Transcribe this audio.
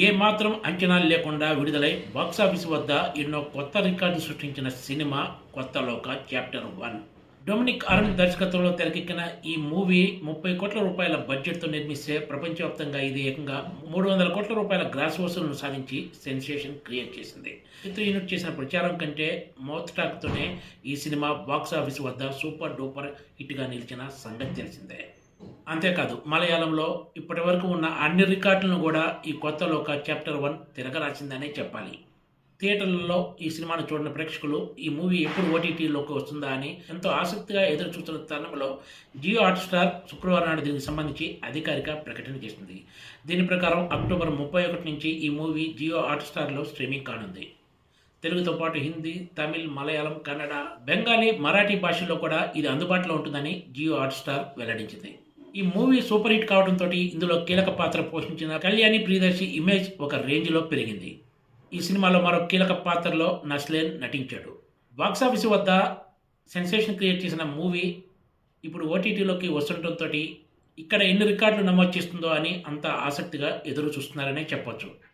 ఏ మాత్రం అంచనాలు లేకుండా విడుదలై బాక్సాఫీస్ వద్ద ఎన్నో కొత్త రికార్డు సృష్టించిన సినిమా కొత్త లోక చాప్టర్ వన్. డొమినిక్ అరుణ్ దర్శకత్వంలో తెరకెక్కిన ఈ మూవీ ముప్పై కోట్ల రూపాయల బడ్జెట్తో నిర్మిస్తే ప్రపంచవ్యాప్తంగా ఇది ఏకంగా మూడు వందల కోట్ల రూపాయల గ్రాస్ వసూలను సాధించి సెన్సేషన్ క్రియేట్ చేసింది. చిత్ర యూనిట్ చేసిన ప్రచారం కంటే మౌత్ టాక్తోనే ఈ సినిమా బాక్స్ ఆఫీస్ వద్ద సూపర్ డూపర్ హిట్గా నిలిచిన సంగతి తెలిసిందే. అంతేకాదు మలయాళంలో ఇప్పటి వరకు ఉన్న అన్ని రికార్డులను కూడా ఈ కొత్త లోక చాప్టర్ వన్ తిరగరాసిందనే చెప్పాలి. థియేటర్లలో ఈ సినిమాను చూడని ప్రేక్షకులు ఈ మూవీ ఎప్పుడు ఓటీటీలోకి వస్తుందా అని ఎంతో ఆసక్తిగా ఎదురు చూస్తున్న తరుణంలో జియో హాట్స్టార్ శుక్రవారం నాడు దీనికి సంబంధించి అధికారిక ప్రకటన చేసింది. దీని ప్రకారం అక్టోబర్ ముప్పై ఒకటి నుంచి ఈ మూవీ జియో హాట్స్టార్లో స్ట్రీమింగ్ కానుంది. తెలుగుతో పాటు హిందీ తమిళ్ మలయాళం కన్నడ బెంగాలీ మరాఠీ భాషల్లో కూడా ఇది అందుబాటులో ఉంటుందని జియో హాట్స్టార్ వెల్లడించింది. ఈ మూవీ సూపర్ హిట్ కావడంతో ఇందులో కీలక పాత్ర పోషించిన కళ్యాణి ప్రియదర్శి ఇమేజ్ ఒక రేంజ్లో పెరిగింది. ఈ సినిమాలో మరో కీలక పాత్రలో నస్లేన్ నటించాడు. బాక్సాఫీస్ వద్ద సెన్సేషన్ క్రియేట్ చేసిన మూవీ ఇప్పుడు ఓటీటీలోకి వస్తుండటంతో ఇక్కడ ఎన్ని రికార్డులు నమోదు చేస్తుందో అని అంత ఆసక్తిగా ఎదురు చూస్తున్నారనే చెప్పొచ్చు.